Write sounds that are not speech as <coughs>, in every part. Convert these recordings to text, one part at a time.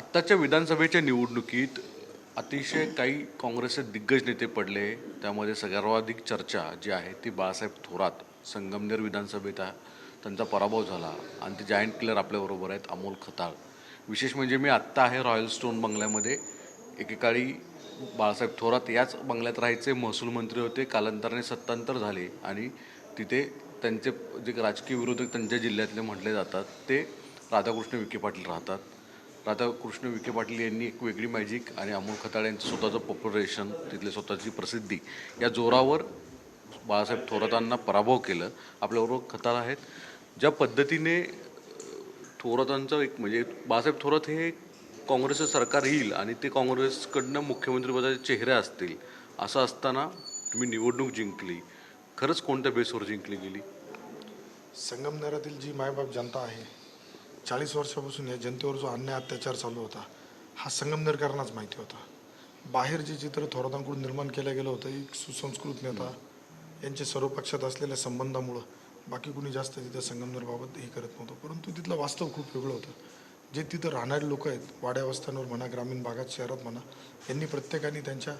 आत्ताच्या विधानसभेच्या निवडणुकीत अतिशय काही काँग्रेसचे दिग्गज नेते पडले. त्यामध्ये सर्वाधिक चर्चा जी आहे ती बाळासाहेब थोरात संगमनेर विधानसभेत त्यांचा पराभव झाला आणि ते जायंट किलर आपल्याबरोबर आहेत अमोल खताळ. विशेष म्हणजे मी आत्ता आहे रॉयल स्टोन बंगल्यामध्ये. एकेकाळी बाळासाहेब थोरात याच बंगल्यात राहायचे महसूल मंत्री होते कालांतराने सत्तांतर झाले आणि तिथे त्यांचे जे राजकीय विरोधक त्यांच्या जिल्ह्यातले म्हटले जातात ते राधाकृष्ण विखे पाटील राहतात. राधाकृष्ण विखे पाटील यांनी एक वेगळी मॅजिक आणि अमोल खताळे यांचं स्वतःचं पॉप्युलेशन तिथले स्वतःची प्रसिद्धी या जोरावर बाळासाहेब थोरातांना पराभव केलं. आपल्याबरोबर खताळ आहेत. ज्या पद्धतीने थोरातांचं एक म्हणजे बाळासाहेब थोरात हे काँग्रेसचं सरकार येईल आणि ते काँग्रेसकडनं मुख्यमंत्रीपदाचे चेहरे असतील असं असताना तुम्ही निवडणूक जिंकली. खरंच कोणत्या बेसवर जिंकली गेली? संगमनेरातील जी मायबाप जनता आहे चाळीस वर्षापासून या जनतेवर जो अन्याय अत्याचार चालू होता. हा संगमनेरकरांनाच माहिती होता. बाहेर जे चित्र थोरातांकडून निर्माण केलं गेलं होतं एक सुसंस्कृत नेता यांचे सर्व पक्षात असलेल्या संबंधामुळं बाकी कुणी जास्त तिथं संगमनेरबाबत हे करत नव्हतं. परंतु तिथलं वास्तव खूप वेगळं होतं. जे तिथं राहणारे लोक आहेत वाड्या वस्त्यांवर म्हणा ग्रामीण भागात शहरात म्हणा यांनी प्रत्येकाने त्यांच्या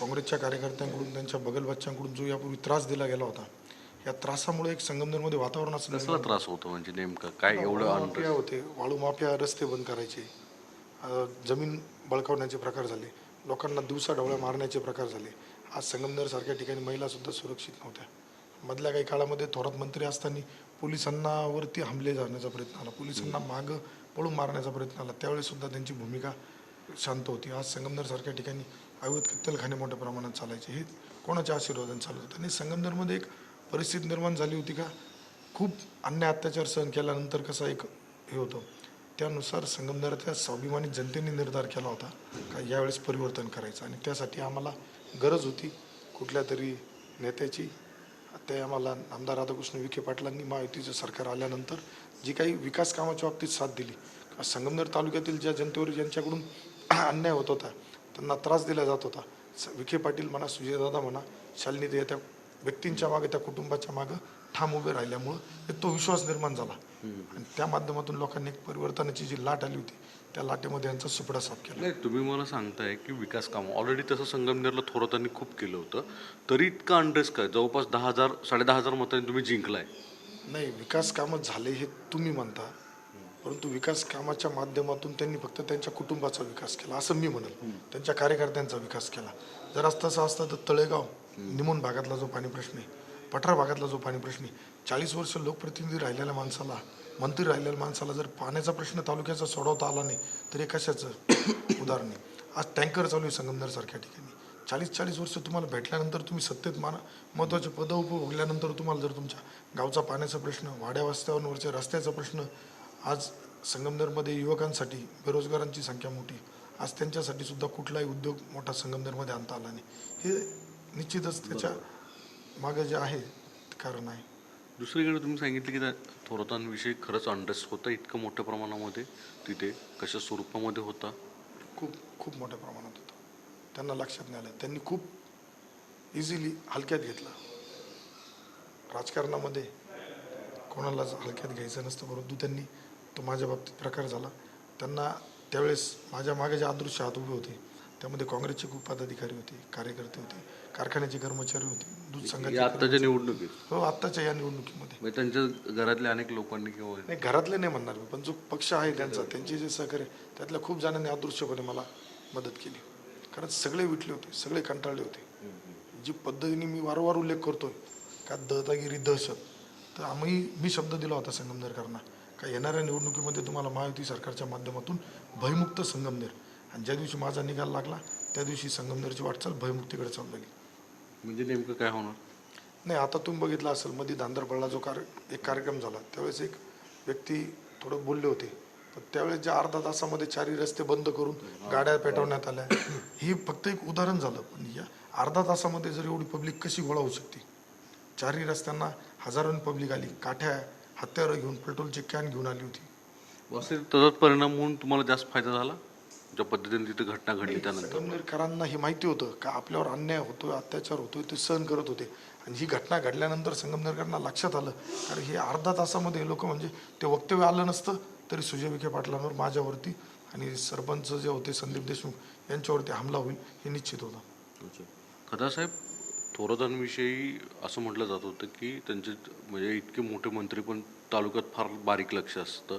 काँग्रेसच्या कार्यकर्त्यांकडून त्यांच्या बगलबच्च्यांकडून जो यापूर्वी त्रास दिला गेला होता या त्रासामुळे एक संगमनेरमध्ये वातावरण असं कसला त्रास होतो म्हणजे नेमकं? काय एवढं अन- माफिया होते वाळू माफिया रस्ते बंद करायचे. अ, जमीन बळकावण्याचे प्रकार झाले. लोकांना दिवसा डवळ्या मारण्याचे प्रकार झाले. आज संगमनेरसारख्या ठिकाणी महिला सुद्धा सुरक्षित नव्हत्या. मधल्या काही काळामध्ये थोरात मंत्री असताना पोलिसांना वरती हमले जाण्याचा प्रयत्न आला. पोलिसांना मागं पळून मारण्याचा प्रयत्न आला. त्यावेळेस सुद्धा त्यांची भूमिका शांत होती. आज संगमनेरसारख्या ठिकाणी अवैध कत्तलखाने मोठ्या प्रमाणात चालायचे. हे कोणाच्या आशीर्वादाने चालू होतं? आणि संगमनेरमध्ये एक परिस्थिती निर्माण झाली होती का? खूप अन्याय अत्याचार सहन केल्यानंतर कसा एक हे होतं? त्यानुसार संगमनेरच्या स्वाभिमानी जनतेने निर्धार केला होता का यावेळेस परिवर्तन करायचं आणि त्यासाठी आम्हाला गरज होती. कुठल्या तरी नेत्याची ते आम्हाला आमदार राधाकृष्ण विखे पाटलांनी महायुतीचं सरकार आल्यानंतर जी काही विकास कामाच्या बाबतीत साथ दिली. संगमनेर तालुक्यातील ज्या जनतेवर ज्यांच्याकडून अन्याय होत होता त्यांना त्रास दिला जात होता. स- विखे पाटील म्हणा सुजयदादा म्हणा शालिनी या त्या व्यक्तींच्या मागे त्या कुटुंबाच्या मागं ठाम उभे राहिल्यामुळं तो विश्वास निर्माण झाला. आणि त्या माध्यमातून लोकांनी एक परिवर्तनाची जी लाट आली होती त्या लाटेमध्ये यांचा सुपडा साफ केला. नाही तुम्ही मला सांगताय की विकास कामं ऑलरेडी तसं संगमनेरला थोरातांनी खूप केलं होतं. तरी इतका अनरेस काय? जवळपास दहा हजार साडे दहा हजार मतांनी तुम्ही जिंकलाय. नाही विकास कामं झाले हे तुम्ही म्हणता परंतु विकास कामाच्या माध्यमातून त्यांनी फक्त त्यांच्या कुटुंबाचा विकास केला असं मी म्हणेल. त्यांच्या कार्यकर्त्यांचा विकास केला. जर असं असतं तर तळेगाव निमून भागातला जो पाणी प्रश्न आहे पठार भागातला जो पाणी प्रश्न आहे चाळीस वर्ष लोकप्रतिनिधी राहिलेल्या माणसाला मंत्री राहिलेल्या माणसाला जर पाण्याचा प्रश्न तालुक्याचा सोडवता आला नाही तर हे कशाचं? <coughs> उदाहरण आहे. आज टँकर चालू आहे संगमनेरसारख्या ठिकाणी. चाळीस चाळीस वर्ष तुम्हाला भेटल्यानंतर तुम्ही सत्तेत मान महत्त्वाचे पदं उपभोगल्यानंतर तुम्हाला जर तुमच्या गावचा पाण्याचा प्रश्न वाड्या वस्त्यांवरच्या रस्त्याचा प्रश्न आज संगमनेरमध्ये युवकांसाठी बेरोजगारांची संख्या मोठी आज त्यांच्यासाठी सुद्धा कुठलाही उद्योग मोठा संगमनेरमध्ये आणता आला नाही. हे निश्चितच त्याच्यामागे जे आहे ते कारण आहे. दुसरीकडे तुम्ही सांगितलं की त्या थोरातांविषयी खरंच अनरेस्ट होतं इतकं मोठ्या प्रमाणामध्ये तिथे कशा स्वरूपामध्ये होता? खूप खूप मोठ्या प्रमाणात होतं. त्यांना लक्षात नाही आलं. त्यांनी खूप इझिली हलक्यात घेतलं. राजकारणामध्ये कोणाला हलक्यात घ्यायचं नसतं परंतु त्यांनी तो माझ्या बाबतीत प्रकार झाला. त्यांना त्यावेळेस माझ्या मागे जे अदृश्य हात उभे होते त्यामध्ये काँग्रेसचे खूप पदाधिकारी होते कार्यकर्ते होते कारखान्याचे कर्मचारी होते दूध या संघाचे आत्ताच्या निवडणुकीत? हो आत्ताच्या या निवडणुकीमध्ये. म्हणजे त्यांच्या घरातल्या अनेक लोकांनी किंवा नाही घरातले नाही म्हणणार मी पण जो पक्ष आहे त्यांचा त्यांचे जे सहकार्य त्यातल्या खूप जणांनी अदृश्यपणे मला मदत केली. कारण सगळे विटले होते सगळे कंटाळले होते. जी पद्धतीने मी वारंवार उल्लेख करतोय का दादागिरी दहशत तर आम्ही मी शब्द दिला होता संगमनेरकरांना का येणाऱ्या निवडणुकीमध्ये तुम्हाला महायुती सरकारच्या माध्यमातून भयमुक्त संगमनेर आणि ज्या दिवशी माझा निकाल लागला त्या दिवशी संगमनेरची वाटचाल भयमुक्तीकडे चालू लागली म्हणजे नेमकं काय होणार? नाही आता तुम्ही बघितलं असेल मध्ये दांदरपडला जो कार एक कार्यक्रम झाला. त्यावेळेस एक व्यक्ती थोडं बोलले होते. पण त्यावेळेस ज्या अर्धा तासामध्ये चारही रस्ते बंद करून गाड्या पेटवण्यात आल्या. ही फक्त एक उदाहरण झालं. पण या अर्धा तासामध्ये जर एवढी पब्लिक कशी गोळा होऊ शकते? चारही रस्त्यांना हजारोनी पब्लिक आली. काठ्या हत्यारं घेऊन पेट्रोलचे कॅन घेऊन आली होती. असे त्याचाच परिणाम म्हणून तुम्हाला जास्त फायदा झाला? ज्या पद्धतीने तिथे घटना घडली त्यानंतर. संगमनेरकरांना हे माहिती होतं का आपल्यावर अन्याय होतोय अत्याचार होतोय ते सहन करत होते. आणि ही घटना घडल्यानंतर संगमनेरकरांना लक्षात आलं. कारण हे अर्धा तासामध्ये लोक म्हणजे ते वक्तव्य आलं नसतं तरी सुजय विखे पाटलांवर माझ्यावरती आणि सरपंच जे होते संदीप देशमुख यांच्यावरती हमला होईल हे निश्चित होतं. अच्छा. खदासाहेब थोरातांविषयी असं म्हटलं जात होतं की त्यांचे म्हणजे इतके मोठे मंत्री पण तालुक्यात फार बारीक लक्ष असतं.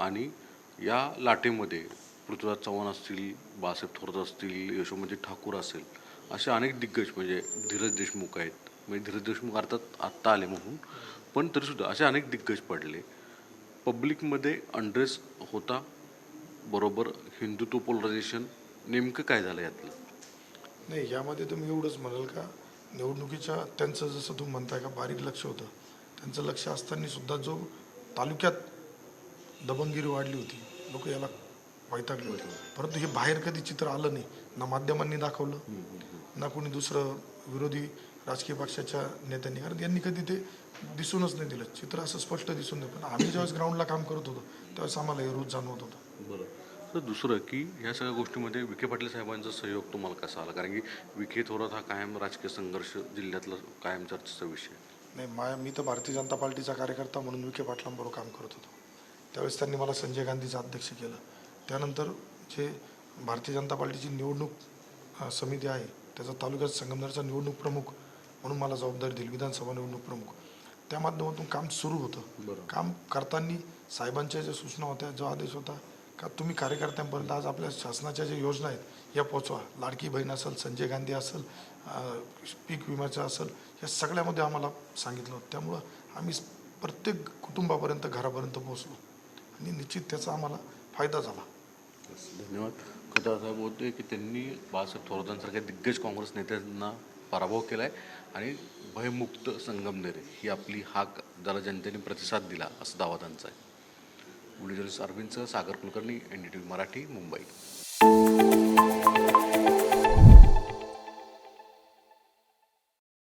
आणि या लाटेमध्ये पृथ्वीराज चव्हाण असतील बाळासाहेब थोरात असतील यशोमती ठाकूर असेल असे अनेक दिग्गज म्हणजे धीरज देशमुख आहेत. म्हणजे धीरज देशमुख अर्थात आत्ता आले म्हणून. पण तरीसुद्धा असे अनेक दिग्गज पडले. पब्लिकमध्ये अंड्रेस होता बरोबर हिंदुत्व पोलरायझेशन नेमकं काय झालं यातलं? नाही यामध्ये तुम्ही एवढंच म्हणाल का निवडणुकीच्या त्यांचं जसं तुम्ही म्हणताय का बारीक लक्ष होतं. त्यांचं लक्ष असताना सुद्धा जो तालुक्यात दबंगिरी वाढली होती लोक याला वैतागले होते. परंतु हे बाहेर कधी चित्र आलं नाही ना माध्यमांनी दाखवलं ना कोणी दुसरं विरोधी राजकीय पक्षाच्या नेत्यांनी. कारण यांनी कधी ते दिसूनच नाही दिलं. चित्र असं स्पष्ट दिसून नाही. पण आम्ही ज्यावेळेस ग्राउंडला काम करत होतो त्यावेळेस आम्हाला हे रोज जाणवत होतं. बरं. तर दुसरं की ह्या सगळ्या गोष्टीमध्ये विखे पाटील साहेबांचा सहयोग तुम्हाला कसा आला? कारण की विखे थोरात हा कायम राजकीय संघर्ष जिल्ह्यातला कायम चर्चेचा विषय. नाही माया मी तर भारतीय जनता पार्टीचा कार्यकर्ता म्हणून विखे पाटलांबरोबर काम करत होतो. त्यावेळेस त्यांनी मला संजय गांधीचं अध्यक्ष केलं. त्यानंतर जे भारतीय जनता पार्टीची निवडणूक समिती आहे त्याचा तालुक्यात संगमनेरचा निवडणूक प्रमुख म्हणून मला जबाबदारी दिली विधानसभा निवडणूक प्रमुख. त्या माध्यमातून काम सुरू होतं. काम करताना साहेबांच्या ज्या सूचना होत्या जो आदेश होता का तुम्ही कार्यकर्त्यांपर्यंत आज आपल्या शासनाच्या ज्या योजना आहेत या पोचवा लाडकी बहीण असेल संजय गांधी असेल पीक विम्याचं असेल या सगळ्यामध्ये आम्हाला सांगितलं होतं. त्यामुळं आम्ही प्रत्येक कुटुंबापर्यंत घरापर्यंत पोहोचलो. आणि निश्चित त्याचा आम्हाला फायदा झाला. धन्यवाद. खदासाहेब होते की त्यांनी बाळासाहेब थोरातांसारख्या दिग्गज काँग्रेस नेत्यांना पराभव केला आहे आणि भयमुक्त संगमनेर ही आपली हाक ज्याला जनतेने प्रतिसाद दिला असं दावा त्यांचा आहे. Video journalist अरविंदसह Sagar Kulkarni N D T V Marathi Mumbai.